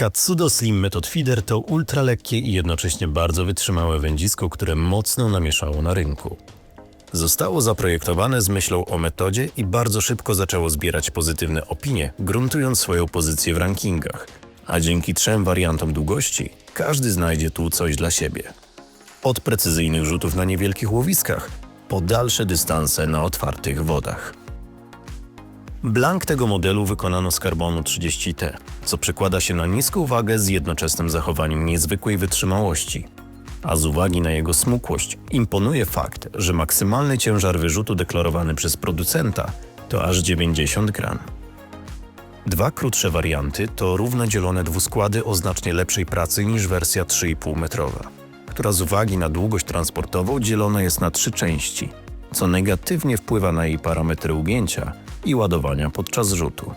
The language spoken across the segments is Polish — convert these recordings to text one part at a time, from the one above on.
Katsudo Slim Method Feeder to ultralekkie i jednocześnie bardzo wytrzymałe wędzisko, które mocno namieszało na rynku. Zostało zaprojektowane z myślą o metodzie i bardzo szybko zaczęło zbierać pozytywne opinie, gruntując swoją pozycję w rankingach. A dzięki trzem wariantom długości, każdy znajdzie tu coś dla siebie. Od precyzyjnych rzutów na niewielkich łowiskach, po dalsze dystanse na otwartych wodach. Blank tego modelu wykonano z karbonu 30T, co przekłada się na niską wagę z jednoczesnym zachowaniem niezwykłej wytrzymałości. A z uwagi na jego smukłość imponuje fakt, że maksymalny ciężar wyrzutu deklarowany przez producenta to aż 90 gram. Dwa krótsze warianty to równo dzielone dwuskłady o znacznie lepszej pracy niż wersja 3,5 metrowa, która z uwagi na długość transportową dzielona jest na trzy części, co negatywnie wpływa na jej parametry ugięcia i ładowania podczas rzutu.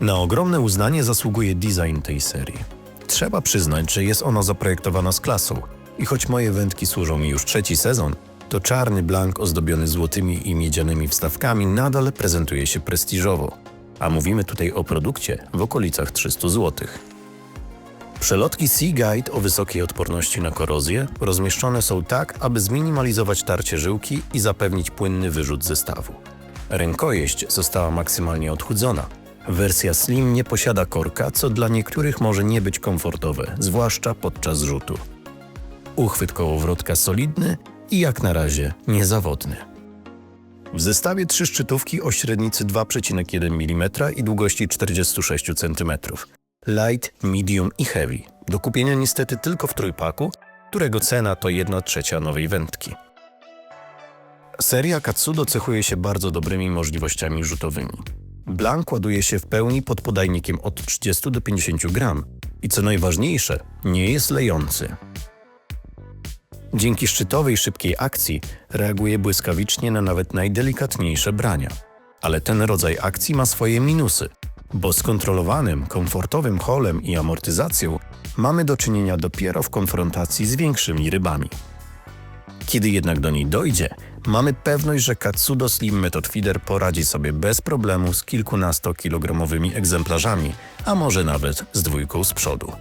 Na ogromne uznanie zasługuje design tej serii. Trzeba przyznać, że jest ona zaprojektowana z klasą i choć moje wędki służą mi już trzeci sezon, to czarny blank ozdobiony złotymi i miedzianymi wstawkami nadal prezentuje się prestiżowo, a mówimy tutaj o produkcie w okolicach 300 zł. Przelotki Sea Guide o wysokiej odporności na korozję rozmieszczone są tak, aby zminimalizować tarcie żyłki i zapewnić płynny wyrzut zestawu. Rękojeść została maksymalnie odchudzona. Wersja Slim nie posiada korka, co dla niektórych może nie być komfortowe, zwłaszcza podczas rzutu. Uchwyt kołowrotka solidny i jak na razie niezawodny. W zestawie trzy szczytówki o średnicy 2,1 mm i długości 46 cm. Light, medium i heavy. Do kupienia niestety tylko w trójpaku, którego cena to 1 trzecia nowej wędki. Seria Katsudo cechuje się bardzo dobrymi możliwościami rzutowymi. Blank ładuje się w pełni pod podajnikiem od 30 do 50 gram i co najważniejsze, nie jest lejący. Dzięki szczytowej szybkiej akcji reaguje błyskawicznie na nawet najdelikatniejsze brania. Ale ten rodzaj akcji ma swoje minusy, bo z kontrolowanym, komfortowym holem i amortyzacją mamy do czynienia dopiero w konfrontacji z większymi rybami. Kiedy jednak do niej dojdzie, mamy pewność, że Katsudo Slim Method Feeder poradzi sobie bez problemu z kilkunastokilogramowymi egzemplarzami, a może nawet z dwójką z przodu.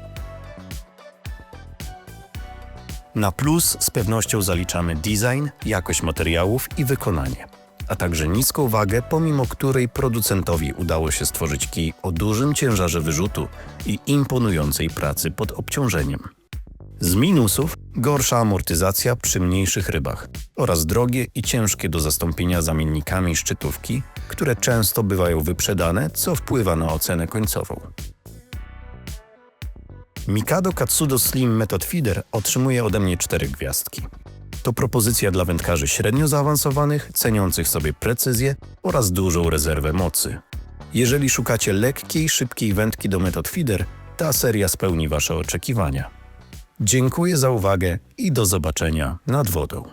Na plus z pewnością zaliczamy design, jakość materiałów i wykonanie, a także niską wagę, pomimo której producentowi udało się stworzyć kij o dużym ciężarze wyrzutu i imponującej pracy pod obciążeniem. Z minusów gorsza amortyzacja przy mniejszych rybach oraz drogie i ciężkie do zastąpienia zamiennikami szczytówki, które często bywają wyprzedane, co wpływa na ocenę końcową. Mikado Katsudo Slim Method Feeder otrzymuje ode mnie 4 gwiazdki. To propozycja dla wędkarzy średnio zaawansowanych, ceniących sobie precyzję oraz dużą rezerwę mocy. Jeżeli szukacie lekkiej, szybkiej wędki do Method Feeder, ta seria spełni Wasze oczekiwania. Dziękuję za uwagę i do zobaczenia nad wodą.